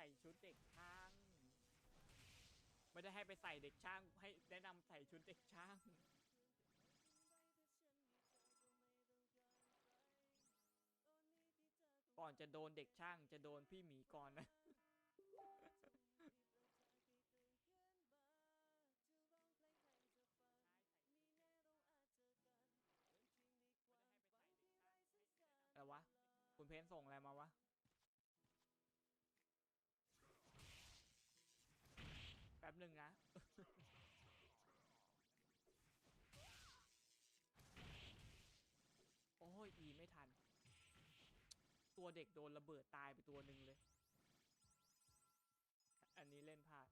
ใส่ชุดเด็กช่าง ไม่ได้ให้ไปใส่เด็กช่าง ให้แนะนำใส่ชุดเด็กช่าง ก่อนจะโดนเด็กช่างจะโดนพี่หมีก่อนนะ อะไรวะ คุณเพนส่งอะไรมาวะ แป๊บ หนึ่งนะ โอ้ย อีไม่ทัน ตัวเด็กโดนระเบิดตายไปตัวหนึ่งเลย อันนี้เล่นพลาด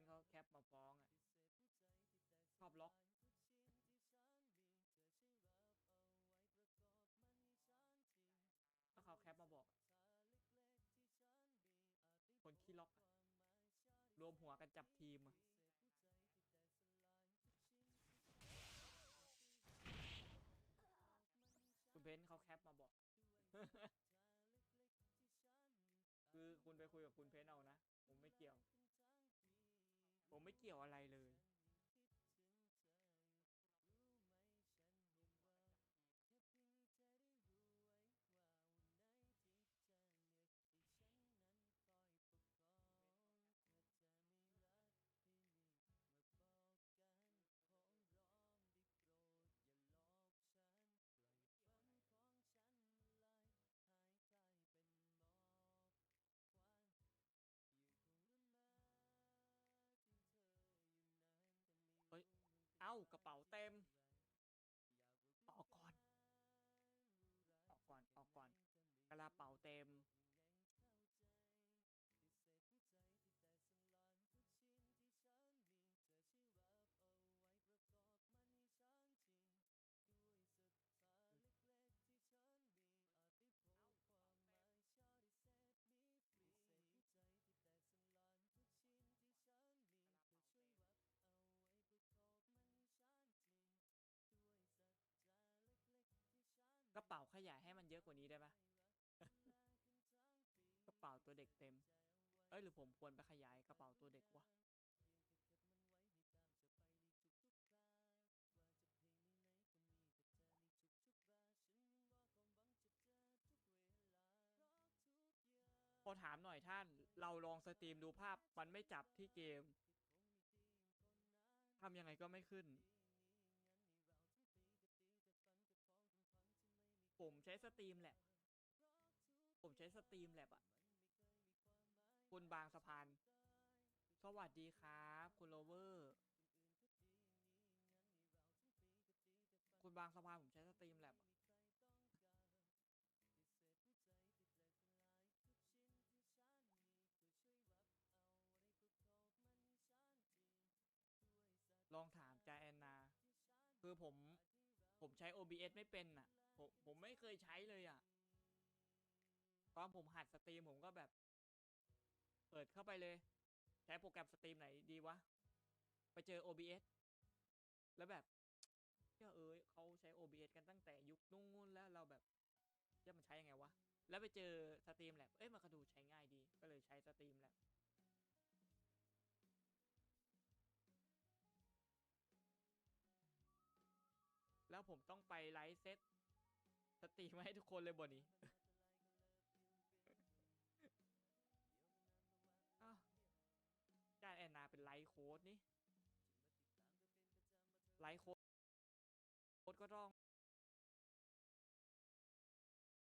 นเขาแคปมาฟ้องอะชอบล็อกถ้าเขาแคปมาบอก คนขี้ล็อกอะรวมหัวกันจับทีมอะคุณเพนเขาแคปมาบอก คือคุณไปคุยกับคุณเพนเอานะ ผมไม่เกี่ยว ผมไม่เกี่ยวอะไรเลยากระเป๋าเต็ม ออกก่อน ออกก่อน ออกก่อน กระเป๋าเต็ม ขยายให้มันเยอะกว่านี้ได้ปะกระเป๋าตัวเด็กเต็ม เอ้ยหรือผมควรไปขยายกระเป๋าตัวเด็กวะพอถามหน่อยท่าน เราลองสตรีมดูภาพมันไม่จับที่เกมทำยังไงก็ไม่ขึ้น ช้สตรีมแหละผมใช้สตรีมแลบอะคุณบางสะพาน สวัสดีครับ คุณโรเวอร์ คุณบางสะพานผมใช้สตรีมแลบอะลองถามจาแอนนา คือผม ผมใช้ OBS ไม่เป็นน่ะ ผมผมไม่เคยใช้เลยอะ ตอนผมหัดสตรีมผมก็แบบ เปิดเข้าไปเลย ใช้โปรแกรมสตรีมไหนดีวะ ไปเจอ OBS แล้วแบบเอเอ้ยเขาใช้ OBS กันตั้งแต่ยุคนู่นแล้วเราแบบจะมันใช้ยังไงวะ แล้วไปเจอสตรีมแลบเอ้ยมันก็ดูใช้ง่ายดี ก็เลยใช้สตรีมแลบ แล้วผมต้องไปไลฟ์เซตสตรีมาให้ทุกคนเลยบนนี้อ้าจานแอนนาเป็นไลฟ์โค้ดนี่ไลฟ์โค้ดโค้ดก็ต้อง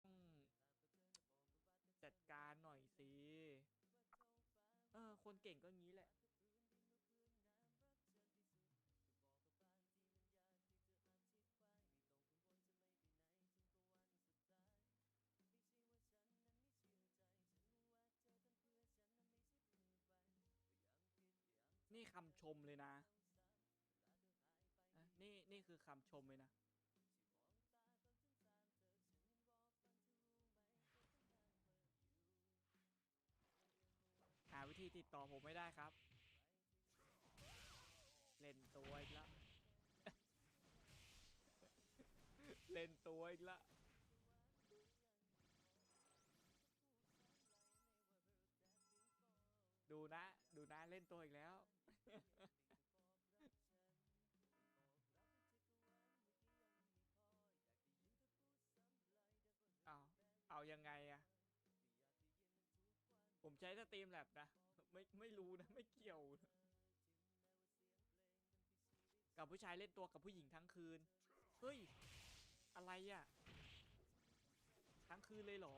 อืมจัดการหน่อยสิ เออ คนเก่งก็งี้แหละ คำชมเลยนะอะนี่นี่คือคำชมเลยนะ หาวิธีติดต่อผมไม่ได้ครับ เล่นตัวอีกแล้วเล่นตัวอีกแล้วดูนะ ดูนะ เล่นตัวอีกแล้ว เอาเอายังไงอะผมใช้สตรีมแลบนะ ไม่ไม่รู้นะ ไม่เกี่ยวนะกับผู้ชายเล่นตัวกับผู้หญิงทั้งคืน เฮ้ย อะไรอะทั้งคืนเลยเหรอ